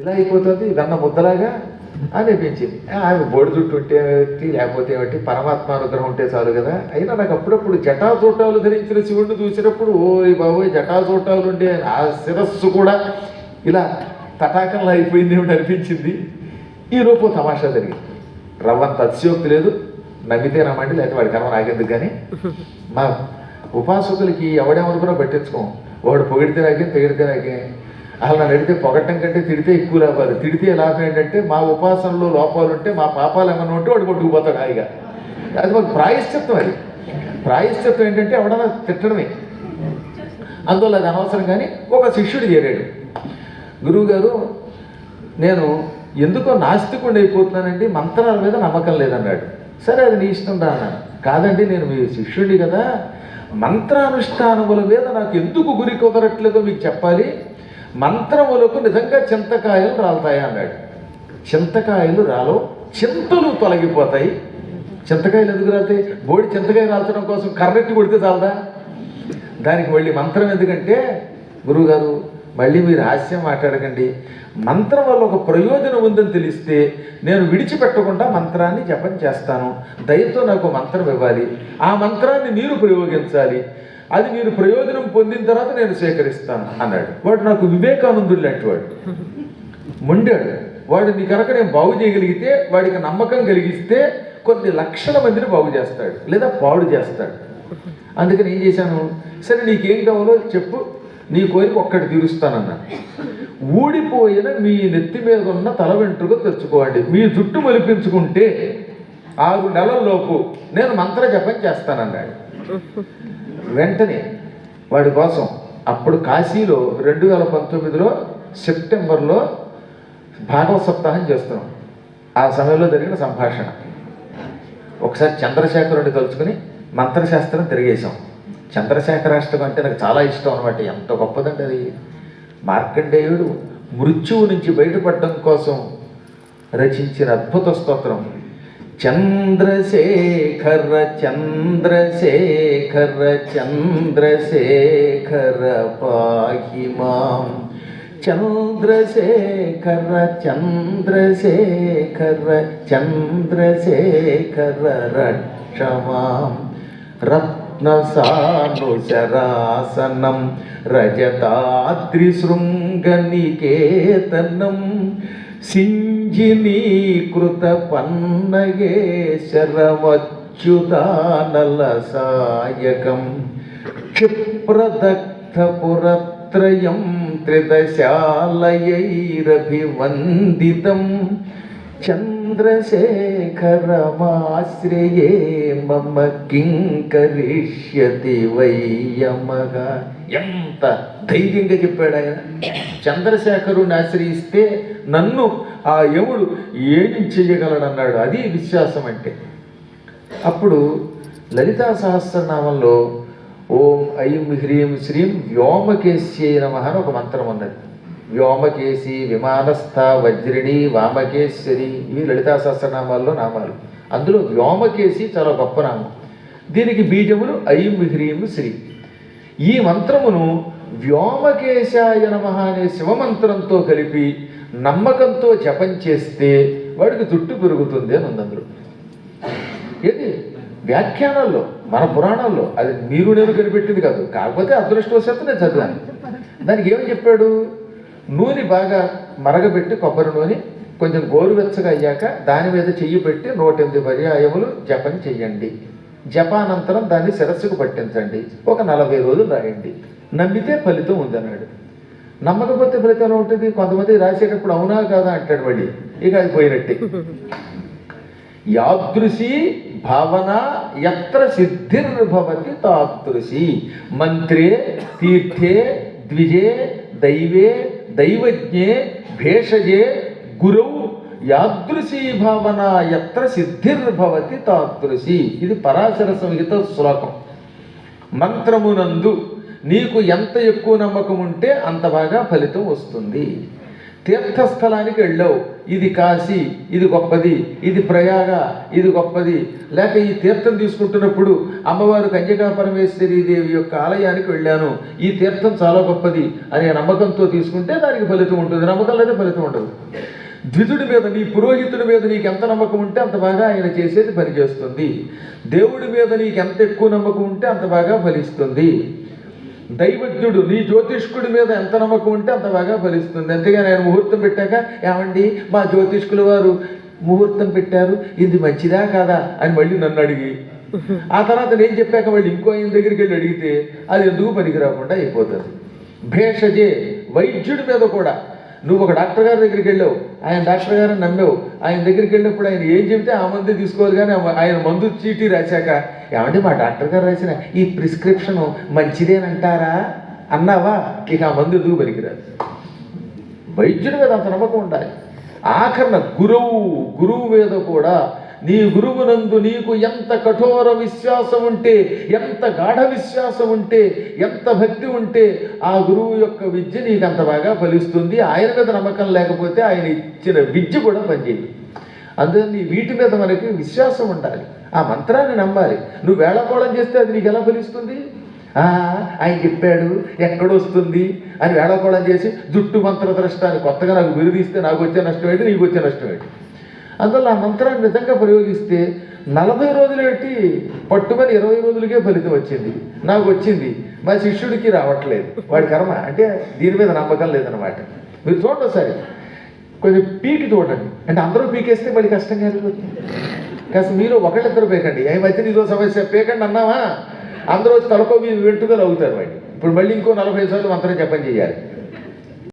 ఇలా అయిపోతుంది ఇదన్న ముద్దలాగా అనిపించింది. ఆమె బోడి జుట్టు ఉంటే లేకపోతే ఏమిటి పరమాత్మ అనుగ్రహం ఉంటే చాలు కదా. అయినా నాకు అప్పుడప్పుడు జటాచూటాలు ధరించిన శివుడిని చూసినప్పుడు ఓయ్ బాబోయ్ జటాచూటాలు ఉండే ఆ శిరస్సు కూడా ఇలా తటాకంలో అయిపోయింది ఏమిటి అనిపించింది. ఈ రూపు తమాషా జరిగింది. రవ్వంత అతిశయోక్తి లేదు. నమ్మితే నమ్మండి లేకపోతే వాడి కర్మ నాకెందుకు కానీ. మా ఉపాసకులకి ఎవడేమనుకున్నా పట్టించుకోం. వాడు పొగిడితే నాకేం తెగిడితే నాకేం. అసలు నన్ను అడిగితే పొగట్టం కంటే తిడితే ఎక్కువ లాభాలు తిడితే లాభం ఏంటంటే మా ఉపాసనలో లోపాలు ఉంటే మా పాపాలు ఏమైనా ఉంటే వాడు కొట్టుకుపోతాడు హాయిగా. అది మాకు ప్రాయశ్చిత్తం అది. ప్రాయశ్చిత్తం ఏంటంటే ఎవడన్నా తిట్టడమే. అందువల్ల అది అనవసరం కానీ ఒక శిష్యుడు చేరాడు. గురువుగారు నేను ఎందుకో నాస్తికుండా అయిపోతున్నానండి మంత్రాల మీద నమ్మకం లేదన్నాడు. సరే అది నీ ఇష్టం రా అన్నాను కాదండి నేను మీ శిష్యుడి కదా. మంత్రానుష్ఠానముల మీద నాకు ఎందుకు గురి కుదరట్లేదో మీకు చెప్పాలి. మంత్రములకు నిజంగా చింతకాయలు రాలుతాయి అన్నాడు. చింతకాయలు రాలో చింతలు తొలగిపోతాయి. చింతకాయలు ఎందుకు రాలుతాయి? బోడి చింతకాయ రాల్చడం కోసం కర్రెట్టి కొడితే చాలదా? దానికి మళ్ళీ మంత్రం ఎందుకంటే గురువుగారు మళ్ళీ మీరు హాస్యం మాట్లాడకండి. మంత్రం వల్ల ఒక ప్రయోజనం ఉందని తెలిస్తే నేను విడిచిపెట్టకుండా మంత్రాన్ని జపం చేస్తాను. దయతో నాకు మంత్రం ఇవ్వాలి. ఆ మంత్రాన్ని మీరు ప్రయోగించాలి. అది మీరు ప్రయోజనం పొందిన తర్వాత నేను సేకరిస్తాను అన్నాడు. వాడు నాకు వివేకానందుడు లాంటి వాడు మొండాడు. వాడు నీ కనుక నేను బాగు చేయగలిగితే వాడికి నమ్మకం కలిగిస్తే కొన్ని లక్షల మందిని బాగు చేస్తాడు లేదా పాడు చేస్తాడు. అందుకని ఏం చేశాను? సరే నీకేం కావాలో చెప్పు. నీ కోరిక ఒక్కటి తీరుస్తానన్నా. ఊడిపోయిన మీ నెత్తి మీద ఉన్న తల వెంట్రుక తెచ్చుకోండి మీ జుట్టు మలిపించుకుంటే ఆరు నెలల్లోపు నేను మంత్ర జపం చేస్తానన్నాడు. వెంటనే వాడి కోసం అప్పుడు కాశీలో రెండు వేల పంతొమ్మిదిలో సెప్టెంబర్లో భాగవత సప్తాహం చేస్తున్నాం. ఆ సమయంలో జరిగిన సంభాషణ. ఒకసారి చంద్రశేఖరుడిని తలుచుకుని మంత్రశాస్త్రం తిరిగేశాం. చంద్రశేఖరాష్టకం అంటే నాకు చాలా ఇష్టం అనమాట ఎంత గొప్పదండి అది. మార్కండేయుడు మృత్యువు నుంచి బయటపడడం కోసం రచించిన అద్భుత స్తోత్రం. చంద్రశేఖర చంద్రశేఖర చంద్రశేఖర పాహి మాం. చంద్రశేఖర చంద్రశేఖర చంద్రశేఖర రక్షమాం రత్నసానుశరాసనం రజతాద్రిశృంగనికేతనం సింజినీకృత పన్నగేశరమచ్యుతానల సాయకం క్షిప్రదగ్ధపురత్రయం త్రిదశాలయైరభివందితం చంద్రశేఖరమాశ్రయే మమ కింకరిష్యతి కరిష్యతి ఎంత ధైర్యంగా చెప్పాడు ఆయన. చంద్రశేఖరుని ఆశ్రయిస్తే నన్ను ఆ యముడు ఏం చెయ్యగలడన్నాడు. అది విశ్వాసం అంటే. అప్పుడు లలితా సహస్రనామంలో ఓం ఐం హ్రీం శ్రీం వ్యోమకేశ్యై నమ అని ఒక మంత్రం ఉన్నది. వ్యోమకేశి విమానస్థ వజ్రిణి వామకేశ్వరి ఇవి లలితా సహస్రనామాల్లో నామాలు. అందులో వ్యోమకేశి చాలా గొప్ప నామం. దీనికి బీజములు ఐం హ్రీం శ్రీ. ఈ మంత్రమును వ్యోమకేశాయ నమ అనే శివమంత్రంతో కలిపి నమ్మకంతో జపం చేస్తే వాడికి జుట్టు పెరుగుతుంది అని ఉంది అందులో. ఏది వ్యాఖ్యానాల్లో మన పురాణాల్లో అది మీరు నేను కనిపెట్టింది కాదు. కాకపోతే అదృష్టవశాత్తు నేను చదివాను. దానికి ఏమని చెప్పాడు? నూనె బాగా మరగబెట్టి కొబ్బరి నూనె కొంచెం గోరువెచ్చగా అయ్యాక దాని మీద చెయ్యి పెట్టి నూట ఎనిమిది పర్యాయములు జపం చెయ్యండి. జపానంతరం దాన్ని శిరస్సుకు పట్టించండి. ఒక నలభై రోజులు రాయండి. నమ్మితే ఫలితం ఉందన్నాడు. నమ్మకపోతే ఫలితం ఉంటుంది. కొంతమంది రాసేటప్పుడు అవునా కాదా అంటాడు మళ్ళీ. ఇక అది పోయినట్టే. యాదృశి భావన ఎత్ర సిద్ధిర్భవతి తాదృశి. మంత్రే తీర్థే ద్విజే దైవే దైవజ్ఞే భేషజే గురౌ యాదృశీ భావన ఎత్ర సిద్ధిర్భవతి తాదృశి. ఇది పరాశర సంహిత శ్లోకం. మంత్రమునందు నీకు ఎంత ఎక్కువ నమ్మకం ఉంటే అంత బాగా ఫలితం వస్తుంది. తీర్థస్థలానికి వెళ్ళావు. ఇది కాశీ ఇది గొప్పది ఇది ప్రయాగ ఇది గొప్పది. లేక ఈ తీర్థం తీసుకుంటున్నప్పుడు అమ్మవారు కన్యకా పరమేశ్వరి దేవి యొక్క ఆలయానికి వెళ్ళాను. ఈ తీర్థం చాలా గొప్పది అనే నమ్మకంతో తీసుకుంటే దానికి ఫలితం ఉంటుంది. నమ్మకం లేదా ఫలితం ఉండదు. ద్విజుడి మీద నీ పురోహితుడి మీద నీకు ఎంత నమ్మకం ఉంటే అంత బాగా ఆయన చేసేది పనిచేస్తుంది. దేవుడి మీద నీకు ఎంత ఎక్కువ నమ్మకం ఉంటే అంత బాగా ఫలిస్తుంది. దైవజ్ఞుడు నీ జ్యోతిష్కుడి మీద ఎంత నమ్మకం ఉంటే అంత బాగా ఫలిస్తుంది. అంతేగాని ఆయన ముహూర్తం పెట్టాక ఏమండి మా జ్యోతిష్కుల వారు ముహూర్తం పెట్టారు ఇది మంచిదా కాదా? అని మళ్ళీ నన్ను అడిగి. ఆ తర్వాత నేను చెప్పాక మళ్ళీ ఇంకో ఆయన దగ్గరికి వెళ్ళి అడిగితే అది ఎందుకు పనికి రాకుండా అయిపోతుంది? భేషజే వైద్యుడి మీద కూడా నువ్వు ఒక డాక్టర్ గారి దగ్గరికి వెళ్ళావు. ఆయన డాక్టర్ గారిని నమ్మావు. ఆయన దగ్గరికి వెళ్ళినప్పుడు ఆయన ఏం చెబితే ఆ మందు తీసుకోవాలి కానీ ఆయన మందు చీటీ రాశాక ఏమంటే మా డాక్టర్ గారు రాసిన ఈ ప్రిస్క్రిప్షన్ మంచిదేనంటారా అన్నావా? ఇక ఆ మందు ఎందుకు పనికిరాదు? వైద్యుడి మీద అంత నమ్మకం ఉండాలి. ఆఖరణ గురువు గురువు మీద కూడా నీ గురువునందు నీకు ఎంత కఠోర విశ్వాసం ఉంటే ఎంత గాఢ విశ్వాసం ఉంటే ఎంత భక్తి ఉంటే ఆ గురువు యొక్క విద్య నీకు అంత బాగా ఫలిస్తుంది. ఆయన మీద నమ్మకం లేకపోతే ఆయన ఇచ్చిన విద్య కూడా పనిచేయదు. అందుకని వీటి మీద మనకి విశ్వాసం ఉండాలి. ఆ మంత్రాన్ని నమ్మాలి. నువ్వు వేళకోళం చేస్తే అది నీకు ఎలా ఫలిస్తుంది? ఆ, ఆయన చెప్పాడు ఎక్కడొస్తుంది అని వేళకోళం చేసి జుట్టు మంత్రద్రష్ట అని కొత్తగా నాకు విరుదిస్తే నాకు వచ్చే నష్టం ఏంటి నీకు వచ్చే నష్టం ఏంటి? అందువల్ల ఆ మంత్రాన్ని నిజంగా ప్రయోగిస్తే నలభై రోజులు పెట్టి పట్టుమని ఇరవై రోజులకే ఫలితం వచ్చింది. నాకు వచ్చింది. మా శిష్యుడికి రావట్లేదు. వాడి కర్మ అంటే దీని మీద నమ్మకం లేదనమాట మీరు చూడండి ఒకసారి. కొంచెం పీకి చూడండి. అంటే అందరూ పీకేస్తే మళ్ళీ కష్టంగా కాస్త మీరు ఒకళ్ళిద్దరు పేకండి. ఏ మధ్యన ఇదో సమస్య పేకండి అన్నావా? అందరూ వచ్చి తలకో మీ వెంటుగా అవుతారు వాడిని. ఇప్పుడు మళ్ళీ ఇంకో నలభై సార్లు మంత్రం జపం చేయాలి.